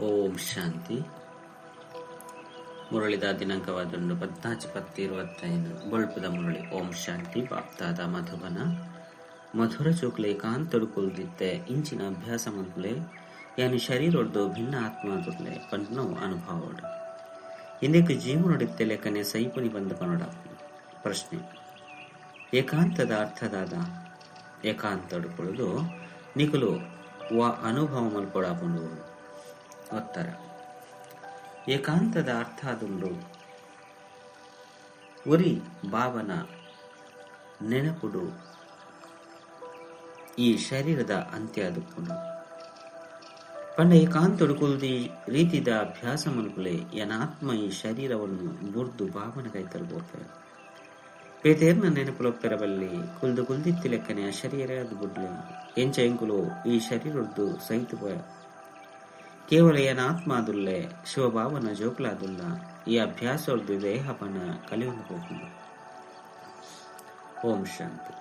ಓಂ ಶಾಂತಿ. ಮುರಳಿದ ದಿನಾಂಕವಾದುಂಡು ಪದ್ನಾಚು ಪತ್ತಿ ಇರುವತ್ತೈದು. ಬೊಳ್ಪುದ ಮುರಳಿ, ಓಂ ಶಾಂತಿ ಪಾಪ್ತಾದ ಮಧುಬನ. ಮಧುರ ಚೋಕ್ಲೆ ಕಾಂತಡು ಕುಲ್ದಿತ್ತೆ ಇಂಚಿನ ಅಭ್ಯಾಸ ಮೊದಲೇ ಯಾನಿ ಶರೀರೊಡ್ದು ಭಿನ್ನ ಆತ್ಮದುರ್ಲೆ ಪಂಟ್ನೋ ಅನುಭವೋಡು ಇಂದಕ್ಕೆ ಜೀವನೊಡಿತ್ತೆ ಲೆಕ್ಕನೆ ಸೈಪುನಿ ಬಂದು ಕನ್ನಡ. ಪ್ರಶ್ನೆ, ಏಕಾಂತದ ಅರ್ಥದಾದ ಏಕಾಂತ ಕುಳಿದು ನಿಕುಲು ವ ಅನುಭವ ಮಲ್ಕೊಡಾಕೊಂಡು ಒತ್ತರ. ಏಕಾಂತದ ಅರ್ಥ ಅದುಂಡು. ಉರಿ ಭಾವನ ನೆನಪುಡು. ಈ ಶರೀರದ ಅಂತ್ಯ ಅದುಕೊಂಡು ಪಂಡ ಏಕಾಂತಡು ಕುಲ್ದಿ ರೀತಿದ ಅಭ್ಯಾಸ ಮನುಕುಲೆ ಯನಾತ್ಮ ಈ ಶರೀರವನ್ನು ಬುರ್ದು ಭಾವನ ಕೈತಲ್ಬೋಪೆ ಪೇತೇರ್ನ ನೆನಪುಲೊಪ್ಪೆರಬಲ್ಲಿ ಕುಲ್ದು ಕುಲ್ದಿತ್ತಿ ಲೆಕ್ಕನೆ ಆ ಶರೀರ ಅದು ಬುಡ್ಲೆ ಎಂಚ ಎಂಕುಲು ಈ ಶರೀರದ್ದು ಸಹಿತ ಕೇವಲ ಶಿವಭಾವನ ಜೋಕ್ಲಾದುಲ್ಲ, ಈ ಅಭ್ಯಾಸ ದೇಹಪನ ಕಲಿಯೊಂದು ಹೋಗಿ ಓಂ ಶಾಂತಿ.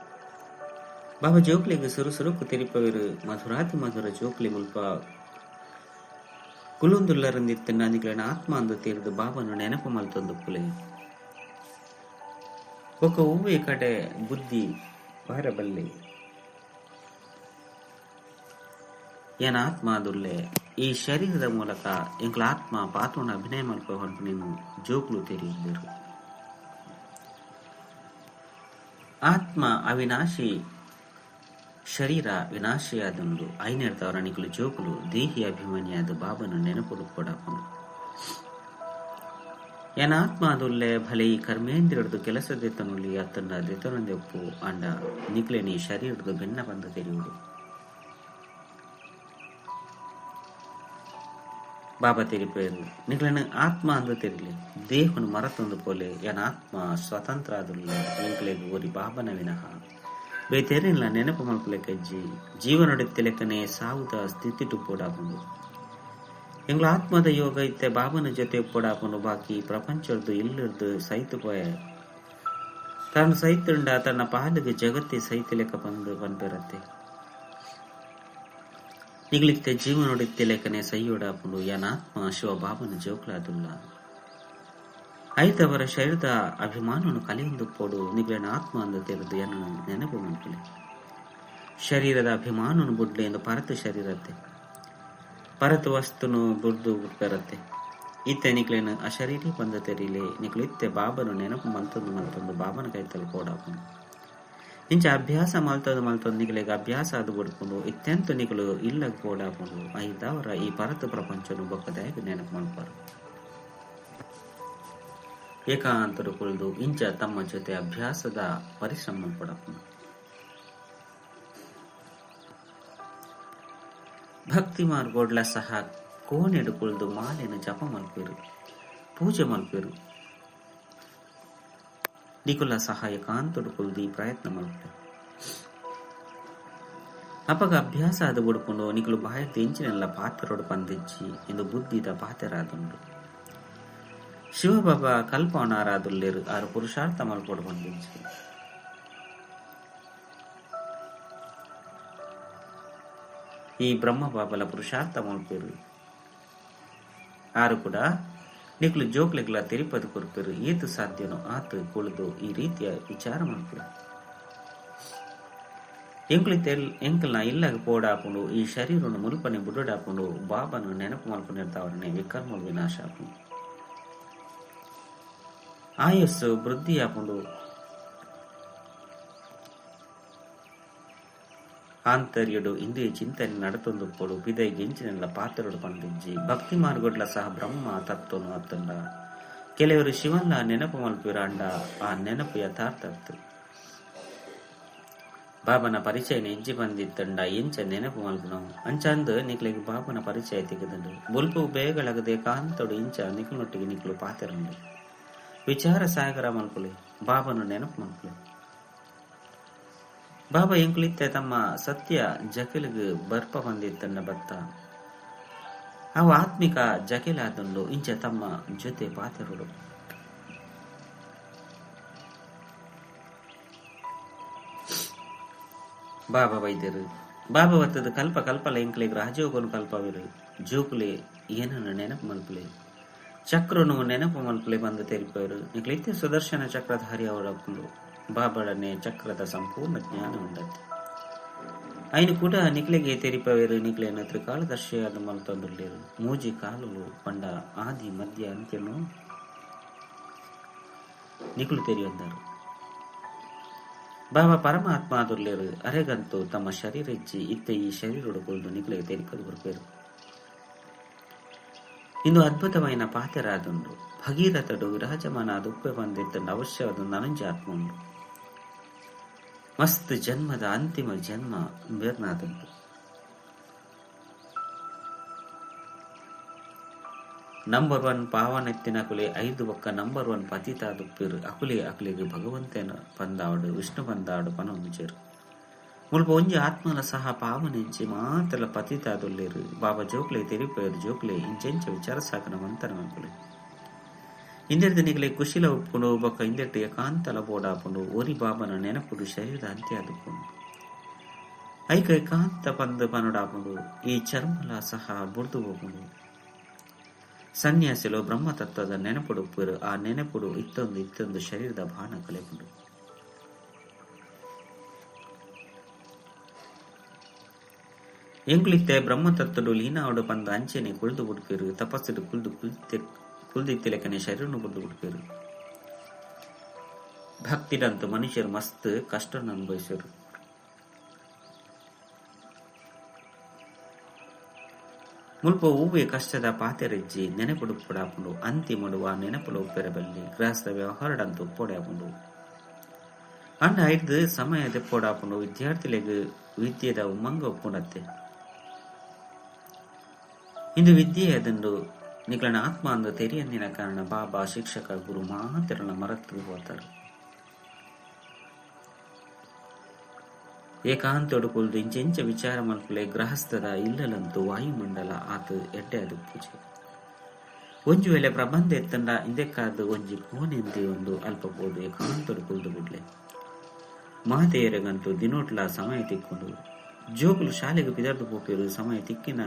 ಬಾಬಾ ಜೋಕ್ಲಿಗೆ ಸುರು ಸುರುಕು ತಿರುಪವಿರು ಮಧುರಾತಿ ಮಧುರ ಜೋಕ್ಲಿ ಮುಲ್ಪ ಕುಲುಂದುಲ್ಲರಂದಿತ್ತು ನನಿಗಳನ್ನ ಆತ್ಮ ಅಂದು ತೀರಿದು ಬಾಬನು ನೆನಪು ಮಲ್ತೊಂದು ಪುಲೆ ಒಕ್ಕ ಹೂವೆ ಕಡೆ ಬುದ್ಧಿ ಬಾರಬಲ್ಲಿ. ಏನ ಆತ್ಮ ಅದುಲ್ಲೇ ಈ ಶರೀರದ ಮೂಲಕ ಎಂಗಳ ಆತ್ಮ ಪಾತ್ರವನ್ನು ಅಭಿನಯ ಮಾಡಿಕೊಂಡು ಹೊರಟು ನೀನು ತೆರೆಯಿದ್ದರು ಆತ್ಮ ಅವಿನಾಶಿ, ಶರೀರ ವಿನಾಶಿಯಾದಂದು ಐನೆಡ್ದವರ ರಾಣಿಗಳು ಜೋಕುಲು ದೇಹಿ ಅಭಿಮಾನಿಯಾದ ಬಾಬನು ನೆನಪುಡು ಕೊಡಕೊಂಡು. ಅದುಲ್ಲೆ ಭಲೆ ಈ ಕರ್ಮೇಂದ್ರಿಯಡ್ದು ಕೆಲಸದೆತ್ತನುಲ್ಲಿ ಅತ್ತನ್ನ ದೆತನೊಂದೆಪ್ಪು ಅಂಡ ನಿಕ್ಲೆ ಶರೀರದ ಬೆನ್ನ ಬಂದ ತೆರೆಯುವುದು. ಬಾಬಾ ತೆರಿಪೇರು ನಿಗಳನ್ನ ಆತ್ಮ ಅಂದ್ರೆ ತಿರುಗಲಿ ದೇಹನ ಮರತಂದು ಪೋಲೆ ಎನ ಆತ್ಮ ಸ್ವತಂತ್ರ ಆದ್ರಲ್ಲ. ನಿಕ್ಲೆಗೆ ಓರಿ ಬಾಬನ ವಿನಃ. ಬೇತೆರಿಲ್ಲ ನೆನಪು ಮಲ್ಕಲೆ ಕಜ್ಜಿ. ಜೀವನೊಡೆತ್ತೆ ಲೆಕ್ಕನೆ ಸಾವುದ ಸ್ಥಿತಿ ಟುಪ್ಪೋಡಾಕೊಂಡು ಎಂಗ್ಲ ಆತ್ಮದ ಯೋಗ ಇತ್ತೆ ಬಾಬನ ಜೊತೆ ಒಪ್ಪಡಾಕೊಂಡು ಬಾಕಿ ಪ್ರಪಂಚದ್ದು ಇಲ್ಲಿರ್ದು ಸೈತು ಪೋಯ ತಾನು ಸೈತುಂಡ ತನ್ನ ಪಾಲಿಗೆ ಜಗತ್ತಿ ಸೈತ ಲೆಕ್ಕ ಬಂದು ಬಂದಿರತ್ತೆ. ನಿಗ್ಲಿಕ್ಕೆ ಜೀವ ನೋಡಿತ್ತೆ ಲೇಖನೆ ಸೈಯೊಡಾಕೊಂಡು ಯನಾತ್ಮ ಶಿವ ಬಾಬನ ಜೋಕ್ಲಾದುಲ್ಲ. ಐತವರ ಶರೀರದ ಅಭಿಮಾನವನ್ನು ಕಲಿಯೊಂದು ಪೋಡು ನಿಗಳನ ಆತ್ಮ ಅಂದು ತೆರೆದು ಎನ್ನ ನೆನಪು ಶರೀರದ ಅಭಿಮಾನವನ್ನು ಬುಡ್ಲೆ ಎಂದು ಪರತು ಶರೀರತ್ತೆ ಪರತ ವಸ್ತುನು ಬುಡ್ದು ಬರತ್ತೆ ಇತ್ತೆ ನಿಕ್ಲೇನು ಅಶರೀರಿ ಬಂದ ತೆರೀಲಿ ನಿಗಳಿತ್ತೆ ಇತ್ತೆ ಬಾಬನು ನೆನಪು ಮಂತೊಂದು ಮಂತೊಂದು ಬಾಬನ ಕೈತಲ್ಲಿ ಕೋಡಾಕೊಂಡು ಇಂಚ ಅಭ್ಯಾಸ ಮಲ್ತೊಂದು ಮಲ್ತೊಂದು ನಿಕ್ಲಿಗೆ ಅಭ್ಯಾಸ ಅದು ಬಿಡ್ಕೊಂಡು ಇತ್ತೆಂತ ನಿಗಲು ಇಲ್ಲ ಕೋಡಾಕೊಂಡು ಐದವರ ಈ ಪರತ ಪ್ರಪಂಚನು ಬೊಕ್ಕದಾಗಿ ನೆನಪು ಮಾಡ್ಬಾರು ಏಕಾಂತರು ಕುಳಿದು ಇಂಚ ತಮ್ಮ ಜೊತೆ ಅಭ್ಯಾಸದ ಪರಿಶ್ರಮ ಕೊಡಪ್ಪ ಭಕ್ತಿ ಮಾರ್ಗೋಡ್ಲ ಸಹ ಕೋಣೆಡು ಕುಳಿದು ಮಾಲೆಯನ್ನು ಜಪ ಮಲ್ಪಿರು, ಪೂಜೆ ಮಲ್ಪಿರು. ನಿಕುಲ ಸಹಾಯ ಕಾಂತೊಡು ಕುಲ್ದು ಪ್ರಯತ್ನ ಮಲ್ಪೆ ಅಪಗ ಅಭ್ಯಾಸ ಆದ ಬಿಡ್ಕೊಂಡು ನಿಕುಲು ಬಾಯ ತೆಂಚಿನೆಲ್ಲ ಪಾತ್ರರೋಡು ಪಂದಿಚ್ಚಿ ಎಂದು ಬುದ್ಧಿದ ಪಾತೆರಾದುಂಡು ಶಿವಬಾಬಾ ಕಲ್ಪವನಾರಾದುಲ್ಲೇರು ಆರು ಪುರುಷಾರ್ಥ ಮಲ್ಪೊಡು ಬಂದಿಚ್ಚಿ ಈ ಬ್ರಹ್ಮ ಬಾಬಲ ಪುರುಷಾರ್ಥ ಮಲ್ಪೇರು. ಆರು ಕೂಡ ನಿಕ್ಲು ಜೋಕ್ಲೆಗ್ಲ ತಿರಿಪದ ಕೊರ್ಪೇರು, ಏತು ಸಾಧ್ಯನೋ ಆತು ಕುಳಿದು ಈ ರೀತಿಯ ವಿಚಾರ ಮಲ್ಪೇರು ಎಂಕ್ಲಿ ತೆಲ್ ಎಂಕಲ್ನ ಇಲ್ಲಾಗ ಪೋಡಾಕೊಂಡು ಈ ಶರೀರವನ್ನು ಮುಲ್ಪನೆ ಬುಡಡಾಕೊಂಡು ಬಾಬನು ನೆನಪು ಮಲ್ಕೊಂಡಿರ್ತಾವರನೆ ವಿಕರ್ಮ ವಿನಾಶ ಆಪುಂಡು. ಆಯಸ್ಸು ವೃದ್ಧಿ ಆಪುಂಡು ಚಿಂತನೆ ನಡತೊಂದು ಪೊಡು ಬಿದೈ ಗೆಂಚಿನೆಲ್ಲ ಪಾತ್ರಡು ಪಂದಿಜ್ಜಿ ಭಕ್ತಿ ಮಾರ್ಗೊಡ್ಲ ಸಹ ಬ್ರಹ್ಮ ತತ್ವನು ಅತ್ತಂಡ. ಕೆಲವರು ಶಿವನ್ನ ನೆನಪು ಮಲ್ಪಿರಾಂಡ, ಆ ನೆನಪು ಯಥಾರ್ಥ ಬಾಬನ ಪರಿಚಯ ನೆಜ್ಜಿ ಬಂದಿತ್ತಂಡ, ಎಂಚ ನೆನಪು ಮಲ್ಪನವು ಅಂಚಂದು ನಿಕ್ಲಿಗೆ ಬಾಬನ ಪರಿಚಯ ತೆಗೆದಂಡು ಬುಲ್ಪು ಬೇಗಳಗದೆ ಕಾಂತೊಡು ಇಂಚ ನಿಕ್ಲೊಟ್ಟಿಗೆ ನಿಕ್ಲು ಪಾತ್ರ ವಿಚಾರ ಸಾಗರ ಮಲ್ಪುಲಿ ಬಾಬನು ನೆನಪು ಮಲ್ಪುಲೆ ಬಾಬಾ ಎಂಕ್ಲಿತ್ತೆ ತಮ್ಮ ಸತ್ಯ ಜಕಿಲಿಗೆ ಬರ್ಪ ಬಂದಿತ್ತನ್ನ ಬತ್ತ? ಅವು ಆತ್ಮಿಕ ಜಕಿಲಾದುಂಡು ಇಂಚ ತಮ್ಮ ಜೊತೆ ಪಾತಿರುಡು ಬಾಬಾ ವೈದ್ಯರು, ಬಾಬಾ ಒತ್ತದ ಕಲ್ಪ ಕಲ್ಪಲ ಎಂಕ್ಲಿಗೆ ರಾಜೋಗನು ಕಲ್ಪವಿರು. ಜೋಕುಲೆ ಏನನ್ನು ನೆನಪು ಮಲ್ಪಲೆ? ಚಕ್ರನು ನೆನಪು ಮಲ್ಪಲೆ ಬಂದು ತೆರಿಪರು ನಿಕ್ಲಿತ್ಯ ಸುದರ್ಶನ ಚಕ್ರಧಾರಿ ಅವರಪ್ಪಲು ಬಾಬಳನೆ ಚಕ್ರದ ಸಂಪೂರ್ಣ ಜ್ಞಾನ ಉಂಡತ್ತೆ ಅಯ್ನು ಕೂಡ ನಿಕ್ಲೆಗೆ ತೆರಿಪವೇರು, ನಿಕ್ಲೆಯನ್ನು ತ್ರಿಕಾಲದರ್ಶಿಯಾದ ಮಲತಂದ್ರಲ್ಲಿರು ಮೂಜಿ ಕಾಲು ಪಂಡ ಆದಿ ಮಧ್ಯ ಅಂತ್ಯನು ನಿಕ್ಲು ತೆರೆಯೊಂದರು. ಬಾಬ ಪರಮಾತ್ಮ ಅದರಲ್ಲಿರು ಅರೆಗಂತೂ ತಮ್ಮ ಶರೀರಜ್ಜಿ ಇತ್ತ ಈ ಶರೀರ ಉಡುಕೊಂಡು ನಿಕ್ಲೆಗೆ ತೆರಿಕದು ಬರಬೇಕು ಇಂದು ಅದ್ಭುತವಾದ ಪಾತ್ರರಾದ ಭಗೀರಥಡು ವಿರಾಜಮಾನ ಅದು ಉಪ್ಪೆ ಬಂದಿತ್ತ ಅವಶ್ಯವಾದ ನನಂಜಾತ್ಮ ಉಂಟು ಮಸ್ತ್ ಜನ್ಮದ ಅಂತಿಮ ಜನ್ಮ ಬೇರ್ನಾದುಂಡು ನಂಬರ್ ಒನ್ ಪಾವನೆತ್ತಿನ ಅಕುಲೆ ಐದು ಒಕ್ಕ ನಂಬರ್ ಒನ್ ಪತಿತ ದುಪ್ಪಿರು. ಅಕುಲೆ ಅಕುಲಿಗೆ ಭಗವಂತನ ಪಂದಾಡು ವಿಷ್ಣು ಪಂದಾಡು ಪನೊಂದುಚೇರು ಮುಲ್ಪ ಒಂಜಿ ಆತ್ಮನ ಸಹ ಪಾವನೆಂಚಿ ಮಾತ್ರ ಪತಿತಾದುಲ್ಲೇರು ಬಾಬಾ ಜೋಕ್ಲೆ ತೆರಿಪೇರು ಜೋಕ್ಲೆ, ಇಂಚೆಂಚ ವಿಚಾರ ಸಾಕನ ಮಂತನ ಮನ್ಪುಲೆ ಇಂದೆರ್ದು ನಿಗಲೆ ಕುಶಿಲ ಉಪ್ಪುಂಡು ಬೊಕ್ಕ ಇಂದೆಟ್ಟು ಕಾಂತಲ ಬೋಡಾಪುಂಡು ಓರಿ ಬಾಬನ ನೆನಪುಡು ಶರೀರದ ಅಂತ್ಯ ಐಕೈ ಐಕ ಕಾಂತ ಪಂದು ಪನುಡಾಪುಂಡು ಈ ಚರ್ಮಲ ಸಹ ಬುಡ್ದು ಹೋಗುಂಡು ಸನ್ಯಾಸಿಲು ಬ್ರಹ್ಮತತ್ವದ ನೆನಪುಡುಪ್ಪರು ಆ ನೆನಪುಡು ಇತ್ತೊಂದು ಇತ್ತೊಂದು ಶರೀರದ ಬಾಣ ಕಲೆಪುಂಡು. ಎಂಕ್ಲಿತ್ತೆ ಬ್ರಹ್ಮತತ್ವಡು ಲೀನಾವಡು ಪಂದ ಅಂಚೆನೆ ಕುಳಿದು ಹುಡುಕಿರು ತಪಸ್ಸಿಡು ಕುಳಿದು ಕುಳಿತೆ ಕುಲ್ದಿತ್ತಿಲೆಕನೆ ಶರೀರನ್ನು ಬುಡ್ದು ಬಿಡ್ಪೇರು ಭಕ್ತಿಡಂತು ಮನುಷ್ಯರು ಮಸ್ತ್ ಕಷ್ಟನ ಅನುಭವಿಸರು ಮುಲ್ಪ ಹೂವೆ ಕಷ್ಟದ ಪಾತೆರೆಜ್ಜಿ ನೆನಪುಡು ಪುಡಾಪುಂಡು ಅಂತಿಮಡುವ ನೆನಪುಲು ಉಪ್ಪೆರಬಲ್ಲಿ ಗೃಹಸ್ಥ ವ್ಯವಹಾರಡಂತ ಉಪ್ಪೊಡಾಪುಂಡು ಅಂಡ ಐದು ಸಮಯ ತೆಪ್ಪೋಡಾಪುಂಡು ವಿದ್ಯಾರ್ಥಿಗಳಿಗೆ ವಿದ್ಯೆದ ಉಮ್ಮಂಗ ಉಪ್ಪುಂಡತ್ತೆ ಇಂದು ವಿದ್ಯೆ ಅದಂಡು ನಿಗಳನ ಆತ್ಮ ಅಂದು ತೆರಿಯಂದಿನ ಕಾರಣ ಬಾಬಾ ಶಿಕ್ಷಕ ಗುರು ಮಾತಿರನ ಮರತ್ತು ಹೋತಾರೆ ಏಕಾಂತೋಡು ಕುಲ್ದು ಇಂಚೆಂಚ ವಿಚಾರ ಮಲ್ಪಲೆ ಗೃಹಸ್ಥದ ಇಲ್ಲಲಂತೂ ವಾಯುಮಂಡಲ ಆತು ಎಡ್ಡೆ ಅದು ಪೂಜೆ. ಒಂಜು ವೇಳೆ ಪ್ರಬಂಧ ಎತ್ತಂಡ ಇಂದೆಕ್ಕಾದ ಒಂಜಿ ಕೋನೆಂದಿ ಒಂದು ಅಲ್ಪ ಬೋದು ಏಕಾಂತೋಡು ಕುಲ್ದು ಬಿಡ್ಲೆ. ಮಾತೆಯರಿಗಂತೂ ದಿನೋಟ್ಲ ಸಮಯ ತಿಕ್ಕೊಂಡು, ಜೋಗುಲು ಶಾಲೆಗೆ ಪಿದರ್ದು ಪೋಪೇರು ಸಮಯ ತಿಕ್ಕಿನ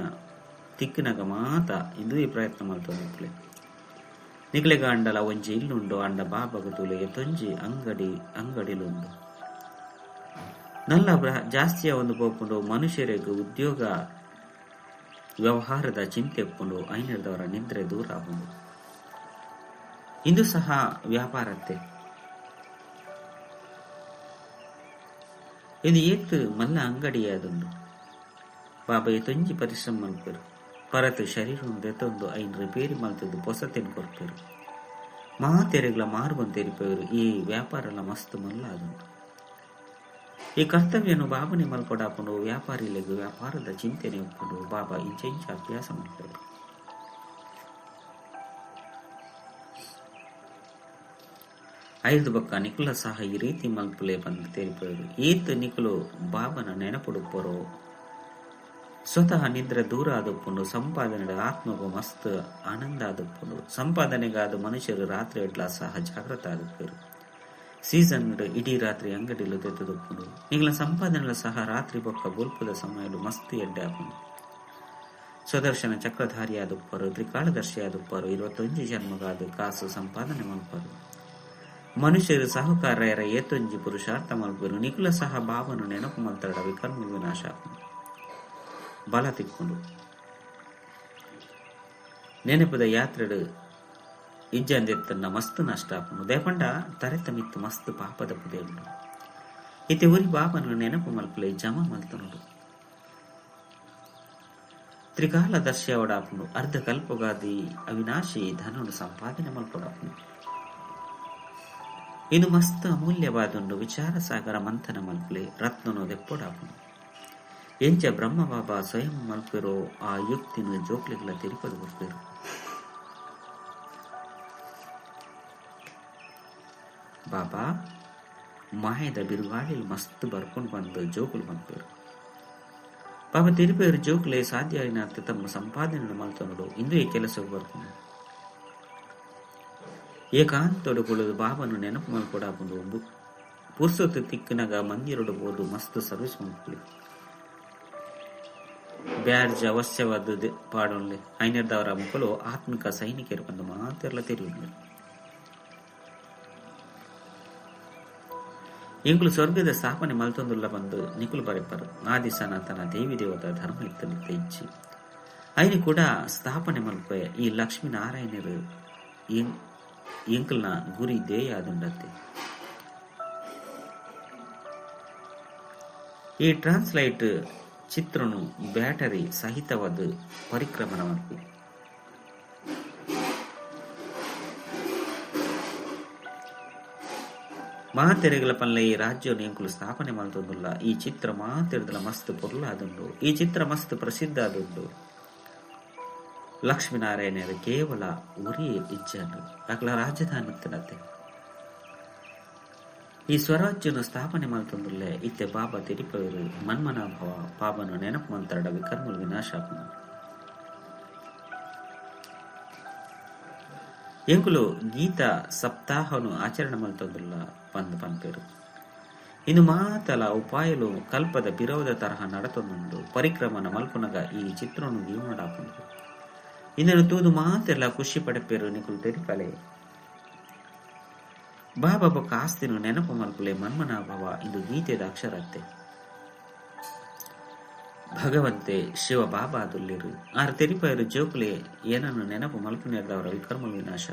ತಿಕ್ಕಿನಾಗ ಮಾತ ಇಂದುವೆ ಪ್ರಯತ್ನ ಮಲ್ತೊಂದಿಪ್ಲೆ ನಿಗ್ಲೆಗ ಅಂಡಲ ಒಂಜಿ ಇಲ್ಲುಂಡು ಅಂಡ ಬಾಬಗ ತುಲೆಗೆ ತೊಂಜಿ ಅಂಗಡಿ ಅಂಗಡಿಲುಂಡು. ನಲ್ಲ ಜಾಸ್ತಿಯ ಒಂದು ಪೋಪುಂಡು ಮನುಷ್ಯರಿಗೆ ಉದ್ಯೋಗ ವ್ಯವಹಾರದ ಚಿಂತೆ ಪುಂಡು ಐನರ್ದವರ ನಿದ್ರೆ ದೂರ ಆಗುಂಡು ಇಂದು ಸಹ ವ್ಯಾಪಾರತ್ತೆ ಇದು ಏತ್ ಮಲ್ಲ ಅಂಗಡಿಯಾದುಂಡು ಬಾಬಾ ತೊಂಜಿ ಪರಿಶ್ರಮ ಮಲ್ಪೆರು ಪರತ್ ಶರೀರ ದೆತ್ತೊಂದು ಐನ್ ರಿಪೇರಿ ಮಲ್ತದ್ದು ಪೊಸತೆನ್ ಕೊರ್ಪೆರು ಮಾತೆರೆಗ್ಲ ಮಾರ್ಬನ್ ತೆರಿಪೆರು ಈ ವ್ಯಾಪಾರಲ ಮಸ್ತ್ ಮಲ್ಲ ಆದುಂಡು ಈ ಕರ್ತವ್ಯನು ಬಾಬನೆ ಮಲ್ಪಡಾಪುಂಡು ವ್ಯಾಪಾರಿಲೆಗ್ ವ್ಯಾಪಾರದ ಚಿಂತನೆ ಉಪ್ಪುಂಡು ಬಾಬಾ ಇಂಚೆಂಚ ಅಭ್ಯಾಸ ಮಾಡ್ತಾರೆ ಐದು ಬಕ್ಕ ನಿಕುಲ ಸಹ ಈ ರೀತಿ ಮಲ್ಪುಲೆ ಬಂದು ತೇರಿಪೋರು ಈತ್ ನಿಕುಲು ಬಾಬನ ನೆನಪುಡುಪ್ಪರೋ ಸ್ವತಃ ನಿದ್ರೆ ದೂರ ಆದಪ್ಪುಂಡು ಸಂಪಾದನೆಡ ಆತ್ಮಗೂ ಮಸ್ತ್ ಆನಂದ ಆದಪ್ಪುಂಡು ಸಂಪಾದನೆಗಾದ ಮನುಷ್ಯರು ರಾತ್ರಿ ಎಡ್ಲ ಸಹ ಜಾಗೃತ ಆದುಪ್ಪರು ಸೀಸನ್ ಇಡೀ ರಾತ್ರಿ ಅಂಗಡಿಲು ತೆತ್ತದುಪ್ಪುಂಡು ಈಗಲ ಸಂಪಾದನೆಲ ಸಹ ರಾತ್ರಿ ಬೊಕ್ಕ ಗೋಲ್ಪದ ಸಮಯಲು ಮಸ್ತ್ ಎಡ್ಡೆ ಆಪುಂಡು ಸ್ವದರ್ಶನ ಚಕ್ರಧಾರಿಯಾದಪ್ಪರು ತ್ರಿಕಾಳದರ್ಶಿಯಾದಪ್ಪರು ಇರುವತ್ತೊಂಜಿ ಜನ್ಮಗಾದ ಕಾಸು ಸಂಪಾದನೆ ಮಲ್ಪರು. ಮನುಷ್ಯರು ಸಹಕಾರ್ಯರ ಏತೊಂಜಿ ಪುರುಷಾರ್ಥ ಮಲ್ಪರು. ನಿಕುಲ ಸಹ ಬಾಬನು ನೆನಪು ಮಲ್ತಡ ವಿಕರ್ಮ ವಿನಾಶ ಆಪುಂಡು ಬಲ ತಿಕ್ಕೊಂಡು ನೆನಪದ ಯಾತ್ರೆಡು ಇಜ್ಜಂದೆತ್ತನ್ನ ಮಸ್ತ್ ನಷ್ಟ ಆಪುನು ದೇಪಂಡ ತರೆತ ಮಿತ್ತು ಮಸ್ತ್ ಪಾಪದ ಪುದೆ ಉಂಡು ಇತ್ತೆ ಉರಿ ಬಾಬನು ನೆನಪು ಮಲ್ಪಲೆ ಜಮ ಮಲ್ತನುಡು ತ್ರಿಕಾಲ ದರ್ಶವಡಾಪುಂಡು ಅರ್ಧ ಕಲ್ಪಗಾದಿ ಅವಿನಾಶಿ ಧನುಡು ಸಂಪಾದನೆ ಮಲ್ಪಡಾಪನು ಇದು ಮಸ್ತ್ ಅಮೂಲ್ಯವಾದುಂಡು ವಿಚಾರ ಸಾಗರ ಮಂಥನ ಮಲ್ಪಲೆ ರತ್ನನು ದೆಪ್ಪೊಡಾಪುಂಡು ಎಂಚ ಬ್ರಹ್ಮ ಬಾಬಾ ಸ್ವಯಂ ಮಲ್ಪಿರೋ ಆ ಯುಕ್ತಿನ ಜೋಕ್ಲಿಗಳ ತಿರುಪದು ಬರ್ಪೇರು ಬಾಬಾ, ಮಾಯದ ಬಿರುಗಾಳಿಲ್ ಮಸ್ತ್ ಬರ್ಕೊಂಡು ಬಂದು ಜೋಕುಲು ಮಲ್ಪೇರು ಬಾಬಾ ತಿರುಪೇರು ಜೋಕ್ಲೆ ಸಾಧ್ಯ ಆಯ್ನಾತ್ ತಮ್ಮ ಸಂಪಾದನೆ ಮಲ್ತನೋಡು ಇಂದು ಈ ಕೆಲಸ ಬರ್ಕೊಂಡು ಏಕಾಂತೊಡು ಕುಳಿದು ಬಾಬನು ನೆನಪು ಮಲ್ಕೊಡಾಪುಂಡು ಪುರ್ಸೊತ್ತು ತಿಕ್ಕನಾಗ ಮಂದಿರೊಡು ಬೋದು ಮಸ್ತ್ ಸರ್ವಿಸ್ ಮಲ್ಪುಲಿ ಬ್ಯಾಡ್ಜ್ ಅವಶ್ಯವಾದ ಪಾಡೊಳ್ಳೆ ಐನರ್ದವರ ಮುಖಲು ಆತ್ಮಿಕ ಸೈನಿಕರು ಬಂದು ಮಾತೆಲ್ಲ ತೆರೆಯುವರು ಎಂಕುಲು ಸ್ವರ್ಗದ ಸ್ಥಾಪನೆ ಮಲ್ತೊಂದುಲ್ಲ ಬಂದು ನಿಕುಲು ಬರೆಪರು ಆದಿ ಸನಾತನ ದೇವಿ ದೇವತ ಧರ್ಮ ಇತ್ತಲಿದ್ದ ಇಚ್ಚಿ ಐನಿ ಕೂಡ ಸ್ಥಾಪನೆ ಮಲ್ಪೆ ಈ ಲಕ್ಷ್ಮೀ ನಾರಾಯಣರು ಎಂಕಲ್ನ ಗುರಿ ದೇಯಾದುಂಡತ್ತೆ ಈ ಟ್ರಾನ್ಸ್ಲೈಟ್ ಚಿತ್ರನು ಬ್ಯಾಟರಿ ಸಹಿತವಾದ ಪರಿಕ್ರಮಣ ಮಲ್ಪು ಮಾತೆರೆಗಳ ಪಲ್ಲೆ ಈ ರಾಜ್ಯ ಎಂಕುಲು ಸ್ಥಾಪನೆ ಮಲ್ತೊಂದುಲ್ಲ ಈ ಚಿತ್ರ ಮಾತೆರೆದಲ ಮಸ್ತ್ ಪೊರ್ಲಾದುಂಡು ಈ ಚಿತ್ರ ಮಸ್ತ್ ಪ್ರಸಿದ್ಧ ಆದುಂಡು ಲಕ್ಷ್ಮೀನಾರಾಯಣರ ಕೇವಲ ಉರಿ ಇಚ್ಛೆಯನ್ನು ರಾಜಧಾನಿ ರಾಜಧಾನತ್ತನತೆ ಈ ಸ್ವರಾಜ್ಯನ ಸ್ಥಾಪನೆ ಮಲ್ತೊಂದುಲ್ಲೆ ಇತ್ತೆ ಬಾಬಾ ತಿರುಪವರು ಮನ್ಮನಾಭವ ಪಾಪನು ನೆನಪು ಮಂತರಡ ವಿಕರ್ಮಲ್ ವಿನಾಶ ಎಂಕುಲು ಗೀತ ಸಪ್ತಾಹನು ಆಚರಣೆ ಮಲ್ತೊಂದುಲ್ಲ ಪಂದ್ ಪಂಪೇರು. ಇನ್ನು ಮಾತಲ ಉಪಾಯಲು ಕಲ್ಪದ ವಿರೋಧ ತರಹ ನಡತೊಂದು ಪರಿಕ್ರಮನ ಮಲ್ಪುನಗ ಈ ಚಿತ್ರನು ಜೀವನಡಾಪುಂಡು ಇನ್ನನ್ನು ತೂದು ಮಾತೆಲ್ಲ ಖುಷಿ ಪಡಪೇರು ನಿಕುಲು ತೆರಿಕಲೆ. ಬಾಬಾ ಬಕ್ಕ ಆಸ್ತಿನ ನೆನಪು ಮಲ್ಪುಲೆ ಮನ್ಮನಾಭವ ಇದು ಗೀತೆದ ಅಕ್ಷರತ್ತೆ ಭಗವಂತೆ, ಶಿವ ಬಾಬಾ ದುಲ್ಲಿರು ಆರ ತೆರಿಪಾಯರು ಜೋಕುಲೆ, ಏನನ್ನು ನೆನಪು ಮಲ್ಪುನೇರ್ದವರ ವಿಕರ್ಮ ವಿನಾಶ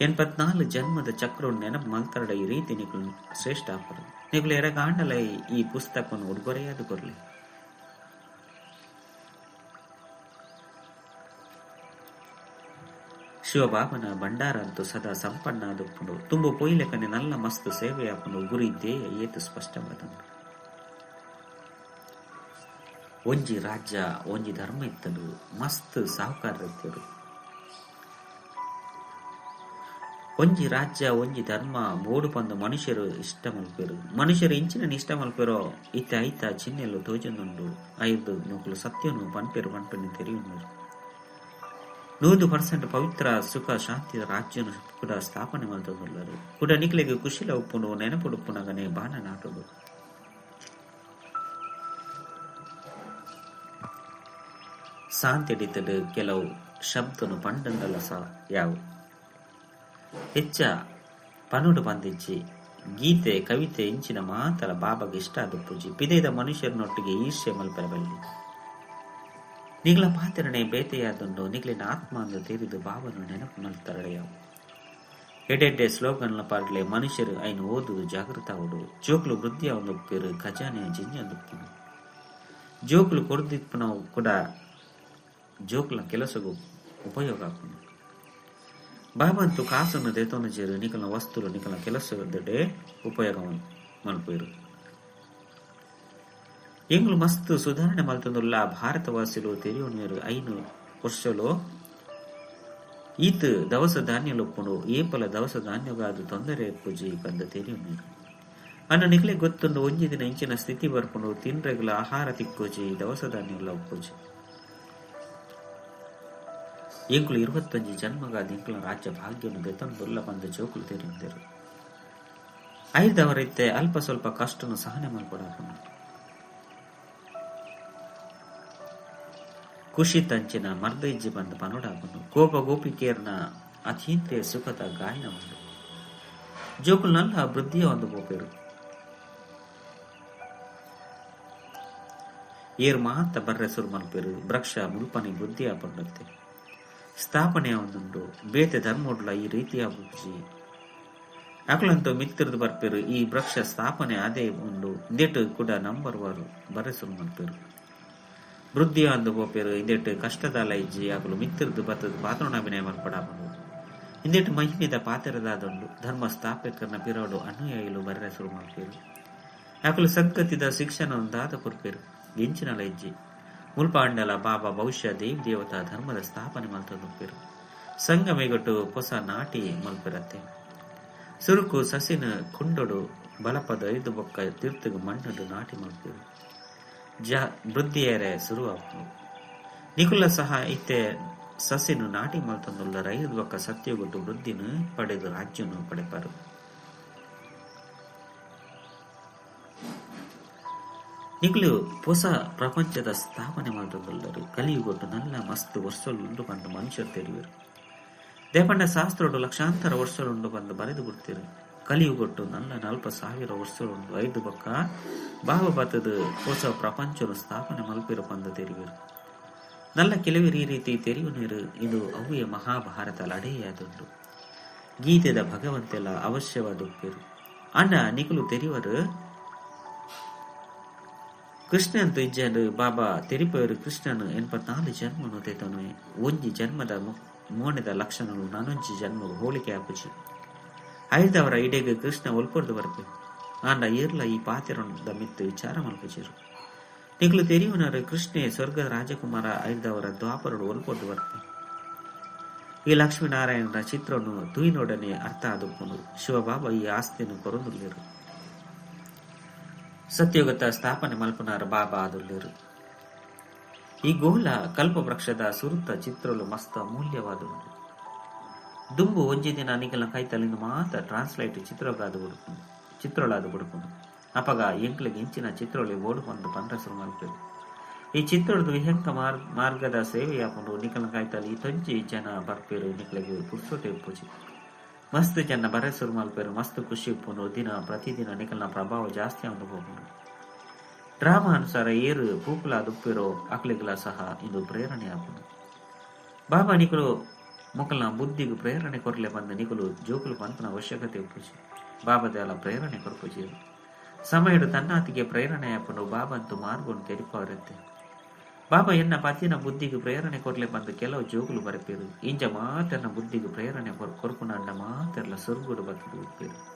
ಎನ್ಪತ್ನಾಲ್ಕು ಜನ್ಮದ ಚಕ್ರ ನೆನಪು ಮಲ್ತರಡ ಈ ರೀತಿ ನಿಕುಲು ಶ್ರೇಷ್ಠ ಆಪರು. ನಿಗಳು ಎರಗಾಂಡಲ ಈ ಪುಸ್ತಕವನ್ನು ಉಡುಗೊರೆಯಾದ ಕೊರ್ಲಿ. ಶಿವಬಾಬನ ಅಂತೂ ಸದಾ ಸಂಪನ್ನ ಆದುಪ್ಪುಂಡು ತುಂಬ ಪೊಯ್ಲೆಕನೆ ನಲ್ಲ ಮಸ್ತ್ ಸೇವೆ ಆಪುಂಡು ಗುರಿ ಧ್ಯೇಯ ಏತು ಸ್ಪಷ್ಟವಾದ ಒಂಜಿ ರಾಜ್ಯ, ಒಂಜಿ ಧರ್ಮ ಇತ್ತಲು ಮಸ್ತ್ ಸಾಹುಕಾರರು ಒಂಜಿ ರಾಜ್ಯ, ಒಂಜಿ ಧರ್ಮ ಮೂಡು ಪಂದು ಮನುಷ್ಯರು ಇಷ್ಟ ಮಲ್ಪೇರು. ಮನುಷ್ಯರು ಇಂಚಿನ ಇಷ್ಟ ಮಲ್ಪೇರೋ, ಇತ್ತ ಐತ ಚಿನ್ನೆಲ್ಲು ತೋಜೊಂದುಂಡು ಐದು ನೂಕುಲು ಸತ್ಯನು ಪಂಪೇರು ಪಂಪನ್ನು ತೆರೆಯುವರು ನೂರು ಪರ್ಸೆಂಟ್ ಪವಿತ್ರ ಸುಖ ಶಾಂತಿ ರಾಜ್ಯನು ಕೂಡ ಸ್ಥಾಪನೆ ಮಲ್ತೊಂದುಲ್ಲರು ಕೂಡ ನಿಕ್ಲೆಗೆ ಕುಶಿಲ ಉಪ್ಪುನು ನೆನಪುಡುಪ್ಪುನಗನೆ ಬಾಣ ಶಾಂತಿ ಸಾಂತೆಡಿತಡು ಕೆಲವು ಶಬ್ದನು ಪಂಡಂಡಲ ಸ ಯಾವು. ಹೆಚ್ಚ ಪನುಡು ಬಂದಿಚ್ಚಿ ಗೀತೆ, ಕವಿತೆ, ಇಂಚಿನ ಮಾತಲ ಬಾಬಾಗೆ ಇಷ್ಟ ಆದುಪ್ಪುಜಿ ಪಿದೆದ ಮನುಷ್ಯರನ್ನೊಟ್ಟಿಗೆ ಈರ್ಷ್ಯ ಮಲ್ಪರಬಲ್ಲಿ. ನಿಗ್ಲ ಮಾತಿರಣೆ ಬೇತೆಯಾದುಂಡು ನಿಗ್ಲಿನ ಆತ್ಮ ಅಂದು ತೀರಿದು ಬಾಬನು ನೆನಪು ಮಲ್ತರಡೆಯವು ಎಡೆಡ್ಡೆ ಸ್ಲೋಗನ್ಲ ಪಾಡ್ಲೆ ಮನುಷ್ಯರು ಐನು ಓದು ಜಾಗೃತ ಅವಡು ಜೋಕ್ಲು ವೃದ್ಧಿಯ ಒಂದು ಪೇರು ಖಜಾನೆಯ ಜಿಂಜಂದುಪ್ಪುನು ಜೋಕ್ಲು ಕೊಡ್ದಿಪ್ಪನ ಕೂಡ ಜೋಕ್ಲ ಕೆಲಸಗೂ ಉಪಯೋಗ ಆಗ್ತದೆ. ಬಾಬಂತು ಕಾಸನ್ನು ದೇತೋನ ಜೇರು ನಿಕಲ ವಸ್ತುಲು ನಿಕಲ ಕೆಲಸದಡೆ ಉಪಯೋಗ ಮಲ್ಪೇರು ಎಂಗ್ಲು ಮಸ್ತ್ ಸುಧಾರಣೆ ಮಲ್ತೊಂದುಲ್ಲ ಭಾರತವಾಸಿಲು ತೆರಿಯೋಣಿಯರು ಐನು ವರ್ಷಲು. ಈತ್ ದವಸ ಧಾನ್ಯ ಏ ಏಪಲ ದವಸ ಧಾನ್ಯಗಾದು ತೊಂದರೆ ಪೂಜಿ ಬಂದ ತೆರಿಯೋಣಿಯರು ಅನ್ನ ನಿಕ್ಲೆ ಗೊತ್ತೊಂದು ಒಂಜಿ ದಿನ ಇಂಚಿನ ಸ್ಥಿತಿ ಬರ್ಕೊಂಡು, ತಿನ್ರೆಗ್ಲ ಆಹಾರ ತಿಕ್ಕೋಜಿ, ದವಸ ಧಾನ್ಯಗಳ ಒಪ್ಪೋಜಿ ಎಂಕುಲು ಇರುವತ್ತೊಂಜಿ ಜನ್ಮಗಾದ ಎಂಕುಲ ರಾಜ್ಯ ಭಾಗ್ಯವನ್ನು ಬೆತ್ತೊಂದುಲ್ಲ ಬಂದ ಜೋಕುಲು ತೆರೆಯುತ್ತಿರು ಐದವರೈತೆ ಅಲ್ಪ ಸ್ವಲ್ಪ ಕಷ್ಟನು ಸಹನೆ ಮಲ್ಪಡಾಪನು ಖುಷಿ ತಂಚಿನ ಮರ್ದೈಜ್ಜಿ ಬಂದ ಪನೋಡಾಗುನು ಕೋಪ ಗೋಪಿಕೆಯರ್ನ ಅತೀಂದ್ರಿಯ ಸುಖದ ಗಾಯನ ಒಂದು ಜೋಕುಲು ನಲ್ಲ ವೃದ್ಧಿಯ ಒಂದು ಗೋಪಿರು ಏರ್ ಮಾತ ಬರ್ರೆ ಸುರು ಮಲ್ಪೇರು ವೃಕ್ಷ ಮುಲ್ಪನಿ ಬುದ್ಧಿ ಆಪಂಡತ್ತೆ ಸ್ಥಾಪನೆ ಒಂದುಂಡು. ಬೇತೆ ಧರ್ಮೋಡ್ಲ ಈ ರೀತಿಯ ಬುಜ್ಜಿ ಅಕ್ಲಂತೂ ಮಿತ್ತಿರದು ಬರ್ಪೇರು. ಈ ವೃಕ್ಷ ಸ್ಥಾಪನೆ ಅದೇ ಉಂಡು. ದಿಟ್ಟು ಕೂಡ ನಂಬರ್ ವಾರು ಬರೆಸುರು ಮಲ್ಪೇರು ವೃದ್ಧಿ ಅಂದು ಹೋಪೇರು ಇಂದೆಟ್ ಕಷ್ಟದ ಲೈಜಿ ಆಗಲು ಮಿತ್ರದ್ದು ಬತ್ತದ ಪಾತ್ರಣ ಅಭಿನಯ ಮಲ್ಪಡಾಪನು ಇಂದೆಟ್ ಮಹಿಮೆದ ಪಾತ್ರದಾದೊಂದು ಧರ್ಮ ಸ್ಥಾಪಕರನ ಪಿರೋಡು ಅನುಯಾಯಿಲು ಶುರು ಮಾಡ್ತೀರು ಯಾಕಲು ಸಂಕತಿದ ಶಿಕ್ಷಣ ಒಂದಾದ ಕೊರ್ಪೇರು ಎಂಚಿನಲ ಇಜ್ಜಿ ಮುಲ್ಪಾಂಡಲ ಬಾಬಾ ಭವಿಷ್ಯ ದೇವಿ ದೇವತಾ ಧರ್ಮದ ಸ್ಥಾಪನೆ ಮಲ್ತೊಂದುಪ್ಪೇರು ಮೇಗಟ್ಟು ಹೊಸ ನಾಟಿ ಮಲ್ಪಿರತ್ತೆ. ಸುರುಕು ಸಸಿನ ಕುಂಡೊಡು ಬಲಪದ ಐದು ಬೊಕ್ಕ ತೀರ್ಥಗ ಮಣ್ಣಡು ನಾಟಿ ಮಲ್ಪೇರು. ಜ ಶುರುವಾಪು ನಿಕುಲ ಸಹ ಇತ್ತೆ ಸಸಿನು ನಾಟಿ ಮಲ್ತೊಂದುಲ್ಲ ಐದು ಬೊಕ್ಕ ಸತ್ಯಗೊಟ್ಟು ವೃದ್ಧಿನು ಪಡೆದು ರಾಜ್ಯನು ಪಡೆಪರು. ನಿಗ್ಲು ಹೊಸ ಪ್ರಪಂಚದ ಸ್ಥಾಪನೆ ಮಾಡಿದಲ್ಲರು ಕಲಿಯುಗೊಟ್ಟು ನಲ್ಲ ಮಸ್ತ್ ವರ್ಷಲುಂಡು ಬಂದು ಮನುಷ್ಯರು ತೆರಿವರು ದೇಪಂಡ ಶಾಸ್ತ್ರ ಲಕ್ಷಾಂತರ ವರ್ಷಲುಂಡು ಬಂದು ಬರೆದು ಬಿಡ್ತೀರಿ. ಕಲಿಯುಗೊಟ್ಟು ನನ್ನ ನಲ್ಪ ಸಾವಿರ ವರ್ಷಗಳನ್ನು ಐದು ಬಕ್ಕ ಬತ್ತದ ಹೊಸ ಪ್ರಪಂಚನು ಸ್ಥಾಪನೆ ಮಲ್ಪಿರು ಬಂದ ತೆರಿವೆ ನಲ್ಲ ಕೆಲವರು ಈ ರೀತಿ ತೆರಿವು ನೀರು, ಇದು ಅವುಯ ಮಹಾಭಾರತ ಲಡೆಯಾದುಂಡು ಗೀತೆದ ಭಗವಂತೆಲ್ಲ ಅವಶ್ಯವಾದ ಉಪ್ಪಿರು ಅಣ್ಣ ನಿಕಲು ತೆರಿವರು ಕೃಷ್ಣನ್ ಇಜ್ಜನು ಬಾಬಾ ತೆರಿಪವರು ಕೃಷ್ಣನು ಎಂಬತ್ನಾಲ್ಕು ಜನ್ಮನು ತೆತನು ಒಂಜಿ ಜನ್ಮದ ಮೋಣದ ಲಕ್ಷಣಗಳು ನಾನೊಂಜಿ ಜನ್ಮ ಹೋಲಿಕೆ ಆಪುಜಿ ಐದವರ ಇಡೆಗೆ ಕೃಷ್ಣ ಒಲ್ಪೊರ್ದು ಬರ್ಪೆ ಆಂಡ ಏರ್ಲ ಈ ಪಾತಿರೊಂದ ಮಿತ್ತು ವಿಚಾರ ಮಲ್ಪುಜಿರು ನಿಗ್ಲು ತೆರಿಯುವನರು ಕೃಷ್ಣೆ ಸ್ವರ್ಗ ರಾಜಕುಮಾರ ಐದವರ ದ್ವಾಪರಡು ಒಲ್ಪೊರ್ದು ಬರ್ಪೆ ಈ ಲಕ್ಷ್ಮೀನಾರಾಯಣರ ಚಿತ್ರವನ್ನು ತುಯಿನೊಡನೆ ಅರ್ಥ ಆದುಕೊಂಡು ಶಿವಬಾಬ ಈ ಆಸ್ತಿಯನ್ನು ಕೊರೊಂದುಲ್ಲೇರು. ಸತ್ಯೋಗತ ಸ್ಥಾಪನೆ ಮಲ್ಪನಾರ ಬಾಬಾ ಆದುಲ್ಲೇರು. ಈ ಗೋಲ ಕಲ್ಪವೃಕ್ಷದ ಸುರುತ್ತ ಚಿತ್ರಲು ಮಸ್ತ ಅಮೂಲ್ಯವಾದುಂಡು ದುಂಬು ಒಂಜಿ ದಿನ ನಿಗಲ ಕೈತಲಿಂದು ಮಾತ ಟ್ರಾನ್ಸ್ಲೇಟ್ ಚಿತ್ರಗಾದು ಬಿಡ್ಕೊಂಡು ಚಿತ್ರಳಾದ ಬಿಡ್ಕೊಂಡು ಅಪಗ ಎಂಕ್ಲಿಗೆ ಇಂಚಿನ ಚಿತ್ರೊಳಿ ಓಡು ಬಂದು ಪಂಡ್ರಸರು ಮಲ್ಪೇರು ಈ ಚಿತ್ರದ್ದು ವಿಹಂಕ ಮಾರ್, ಮಾರ್ಗದ ಸೇವೆಯಾಕೊಂಡು ನಿಕಲ ಕಾಯ್ತಲ್ಲಿ ತೊಂಜಿ ಜನ ಬರ್ಪೇರು ನಿಕಲಿಗೆ ಪುರ್ಸೋಟೆ ಪೂಜೆ. ಮಸ್ತ್ ಜನ ಬರೆಸರು ಮಲ್ಪೇರು ಮಸ್ತ್ ಖುಷಿ ಉಪ್ಪುನು ದಿನ ಪ್ರತಿದಿನ ನಿಕಲ್ನ ಪ್ರಭಾವ ಜಾಸ್ತಿ ಆಗಿ ಹೋಗುನು ಡ್ರಾಮಾ ಅನುಸಾರ ಏರು ಪೂಕುಲಾದ ದುಪ್ಪಿರೋ ಅಕ್ಲಿಗಳ ಸಹ ಇದು ಪ್ರೇರಣೆ ಆಗುನು ಬಾಬಾ ನಿಕಲು ಮೊಕಲ್ನ ಬುದ್ಧಿಗೆ ಪ್ರೇರಣೆ ಕೊರಲೆ ಬಂದ ನಿಕಲು ಜೋಕುಲು ಪಂತನ ಅವಶ್ಯಕತೆ ಉಪ್ಪುಜಿ ಬಾಬದೆಲ್ಲ ಪ್ರೇರಣೆ ಕೊರಪುಜಿ ಸಮಯಡು ತನ್ನಾತಿಗೆ ಪ್ರೇರಣೆ ಆಪನು ಬಾಬಂತು ಮಾರ್ಗೊಂಡು ತೆರಿಪವರತ್ತೆ ಬಾಬಾ ಎನ್ನ ಪತಿನ ಬುದ್ಧಿಗೆ ಪ್ರೇರಣೆ ಕೊರಲೆ ಬಂದು ಕೆಲವು ಜೋಗುಲು ಬರಪೇರು. ಇಂಜ ಮಾತನ್ನ ಬುದ್ಧಿಗೆ ಪ್ರೇರಣೆ ಕೊರ್ಕುನಂಡ ಮಾತೆಲ್ಲ ಸುರುಗುಡು ಬತ್ತದು ಉಪ್ಪೇರು.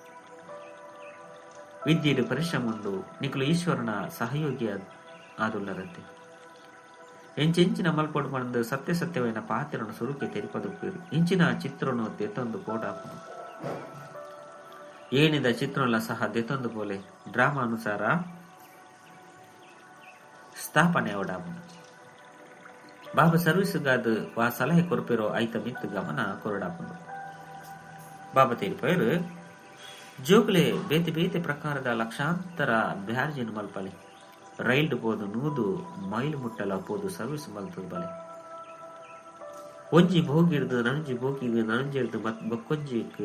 ವಿದ್ಯೆಯ ಪರಿಶ್ರಮ ಉಂಡು ನಿಕಲು ಈಶ್ವರನ ಸಹಯೋಗಿ ಆದುಲ್ಲರತ್ತೆ. ಎಂಚೆಂಚಿನ ಮಲ್ಪೊಡು ಸತ್ಯ ಸತ್ಯವೈನ ಪಾತ್ರನ ಸುರುಕೆ ತೆರಿಪದುಪ್ಪೇರು ಇಂಚಿನ ಚಿತ್ರನು ದೆತ್ತೊಂದು ಕೋಡಾಪನು. ಏನಿದ ಚಿತ್ರನಲ್ಲ ಸಹ ದೆತ್ತೊಂದು ಪೋಲೆ. ಡ್ರಾಮಾ ಅನುಸಾರ ಸ್ಥಾಪನೆ ಅವಡಾಪನು ಬಾಬಾ ಸರ್ವಿಸ್ಗಾದ ವಾ ಸಲಹೆ ಕೊರಪಿರೋ ಐತ ಮಿತ್ ಗಮನ ಕೊರಡಾಪನು. ಬಾಬಾ ತೆರಿಪೇರು ಜೋಗ್ಲೆ ಬೇತೆ ಬೇತೆ ಪ್ರಕಾರದ ಲಕ್ಷಾಂತರ ಬ್ಯಾರ್ಜಿನ ಮಲ್ಪಲೆ. ರೈಲ್ಡ್ ಬೋದು ನೂದು, ಮೈಲ್ ಮುಟ್ಟಲ ಪೋದು ಸರ್ವಿಸ್ ಮಲ್ತದ ಬಲೆ. ಒಂಜಿ ಭೋಗಿಡ್ದು, ನಂಜಿ ಭೋಗಿಗೆ ಇರ್ದು ಮತ್ ಬಕ್ಕೊಂಜಿಕ್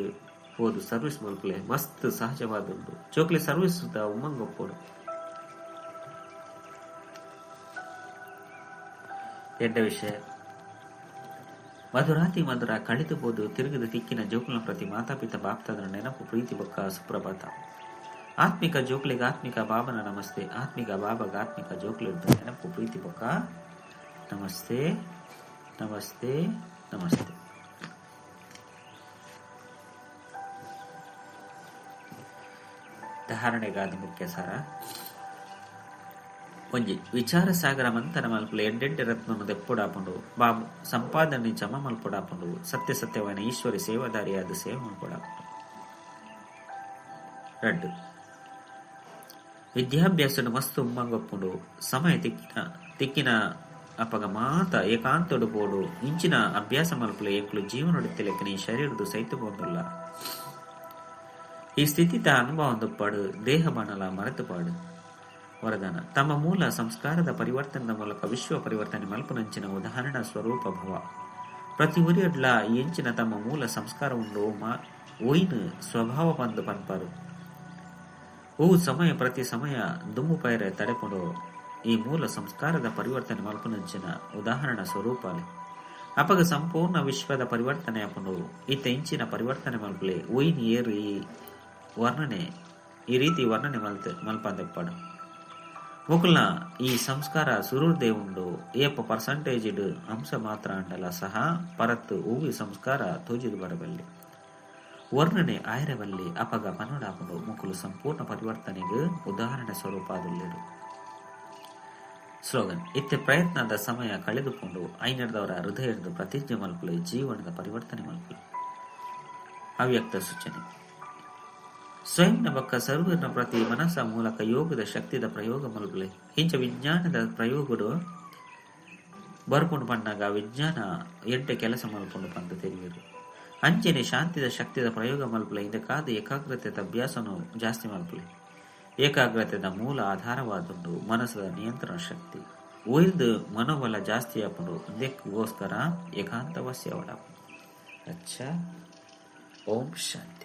ಹೋದು ಸರ್ವಿಸ್ ಮಲ್ಪಲೆ. ಮಸ್ತ್ ಸಹಜವಾದದ್ದು ಚೋಕ್ಲೆ ಸರ್ವಿಸ್ ಉಮ್ಮಂಗೊಪ್ಪೋಡು ಎಡ್ಡ ವಿಷಯ. ಮಧುರಾತಿ ಮಧುರ ಕಳೆದುಬೋದು ತಿರುಗಿದ ತಿಕ್ಕಿನ ಜೋಕುಲ ಪ್ರತಿ ಮಾತಾಪಿತ ಬಾಪ್ತದರ ನೆನಪು, ಪ್ರೀತಿ, ಬೊಕ್ಕ, ಸುಪ್ರಭಾತ. ಆತ್ಮಿಕ ಜೋಕ್ಲಿಗೆ ಆತ್ಮಿಕ ಬಾಬನ ನಮಸ್ತೆ ಆತ್ಮಿಕ ಬಾಬಾಗ ಆತ್ಮಿಕ ಜೋಕ್ಲಿರ್ದ ನೆನಪು ಪ್ರೀತಿ ಬೊಕ್ಕ ನಮಸ್ತೆ ನಮಸ್ತೆ ನಮಸ್ತೆ ಧಾರಣೆಗಾದ ಮುಖ್ಯ ಸಾರ ಒಂಜಿ ವಿಚಾರ ಸಾಗರ ಮಂಥನ ಮಲ್ಪುಲು ಎಡ್ಡೆಡ್ಡೆ ರತ್ನನು ದೆಪ್ಪುಡಾಪುಂಡು ಬಾಬು ಸಂಪಾದನೆ ಜಮ ಮಲ್ಪುಡಾಪುಂಡು ಸತ್ಯ ಸತ್ಯವೈನ ಈಶ್ವರಿ ಸೇವಾದಾರಿಯಾದ ಸೇವೆ ಮಲ್ಪುಡಾಪುಂಡು ರಡ್ಡು ವಿದ್ಯಾಭ್ಯಾಸನು ಮಸ್ತ್ ಉಮ್ಮಂಗೊಪ್ಪುಂಡು ಸಮಯ ತಿಕ್ಕಿನ ತಿಕ್ಕಿನ ಅಪಗ ಮಾತ ಏಕಾಂತೊಡು ಬೋಡು ಇಂಚಿನ ಅಭ್ಯಾಸ ಮಲ್ಪುಲು ಎಂಕ್ಲು ಜೀವನೊಡುತ್ತಿಲೆಕ್ಕ ನೀ ಶರೀರದು ಸೈತು ಬಂದುಲ್ಲ ಈ ಸ್ಥಿತಿತ ಅನುಭವ ದೇಹ ಬಣಲ ಮರೆತುಪಾಡು ವರದಾನ ತಮ್ಮ ಮೂಲ ಸಂಸ್ಕಾರದ ಪರಿವರ್ತನದ ಮೂಲಕ ವಿಶ್ವ ಪರಿವರ್ತನೆ ಮಲ್ಪನಂಚಿನ ಉದಾಹರಣ ಸ್ವರೂಪ ಭವ ಪ್ರತಿ ಉರಿಯಡ್ಲ ಈ ಎಂಚಿನ ತಮ್ಮ ಮೂಲ ಸಂಸ್ಕಾರ ಉಂಡು ಒಯ್ನು ಸ್ವಭಾವ ಬಂದು ಪನ್ಪಾರು ಹೂ ಸಮಯ ಪ್ರತಿ ಸಮಯ ದುಮ್ಮು ಪೈರೆ ತಡೆಕೊಂಡು ಈ ಮೂಲ ಸಂಸ್ಕಾರದ ಪರಿವರ್ತನೆ ಮಲ್ಪನಂಚಿನ ಉದಾಹರಣ ಸ್ವರೂಪ ಅಪಗ ಸಂಪೂರ್ಣ ವಿಶ್ವದ ಪರಿವರ್ತನೆ ಅಪ್ಪನು ಇತ್ತ ಇಂಚಿನ ಪರಿವರ್ತನೆ ಮಲ್ಪಲೆ ಉಯಿನ್, ಏರು, ಈ ವರ್ಣನೆ, ಈ ರೀತಿ ವರ್ಣನೆ ಮಲ್ತೆ ಮಲ್ಪಾದ ಮುಕುಲ್ನ ಈ ಸಂಸ್ಕಾರ ಸುರುರ್ದೇ ಉಂಡು ಏಪ ಪರ್ಸಂಟೇಜ್ ಅಂಶ ಮಾತ್ರ ಅಂಡಲ ಸಹ ಪರತ್ತು ಹೂವಿ ಸಂಸ್ಕಾರ ತೋಜಿದು ಬರಬಲ್ಲಿ. ವರ್ಣನೆ ಆಯರವಲ್ಲಿ ಅಪಗ ಪನೋಡಾಪುಡು ಮುಕುಲು ಸಂಪೂರ್ಣ ಪರಿವರ್ತನೆಗೆ ಉದಾಹರಣೆ ಸ್ವರೂಪ ಆದುಲ್ಲೇರು ಸ್ಲೋಗನ್ ಇತ್ತೆ ಪ್ರಯತ್ನದ ಸಮಯ ಕಳೆದುಕೊಂಡು ಐನರ್ದವರ ಹೃದಯದ ಪ್ರತಿಜ್ಞೆ ಮಲ್ಪುಲೆ ಜೀವನದ ಪರಿವರ್ತನೆ ಮಲ್ಪುಲೆ ಅವ್ಯಕ್ತ ಸೂಚನೆ. ಸ್ವಯಂನ ಬಕ್ಕ ಸರ್ವನ ಪ್ರತಿ ಮನಸ್ಸ ಮೂಲಕ ಯೋಗದ ಶಕ್ತಿದ ಪ್ರಯೋಗ ಮಲ್ಪುಲೆ ಹಿಂಚ ವಿಜ್ಞಾನದ ಪ್ರಯೋಗಡು ಬರ್ಕೊಂಡು ಬಂದಾಗ ವಿಜ್ಞಾನ ಎಂಟೆ ಕೆಲಸ ಮಲ್ಕೊಂಡು ಬಂದು ತೆರೆಯುವುದು ಅಂಚೆನೆ ಶಾಂತಿದ ಶಕ್ತಿದ ಪ್ರಯೋಗ ಮಲ್ಪಲೆ ಇಂದ ಕಾದ ಏಕಾಗ್ರತೆದ ಅಭ್ಯಾಸನು ಜಾಸ್ತಿ ಮಲ್ಪಲೆ. ಏಕಾಗ್ರತೆದ ಮೂಲ ಆಧಾರವಾದುಂಡು ಮನಸ್ಸದ ನಿಯಂತ್ರಣ ಶಕ್ತಿ. ಉಯಿರ್ದು ಮನೋಬಲ ಜಾಸ್ತಿ ಆಪುಂಡು ಇದಕ್ಕೋಸ್ಕರ ಏಕಾಂತ ವಸ್ಯವಡ ಅಚ್ಚ. ಓಂ ಶಾಂತಿ.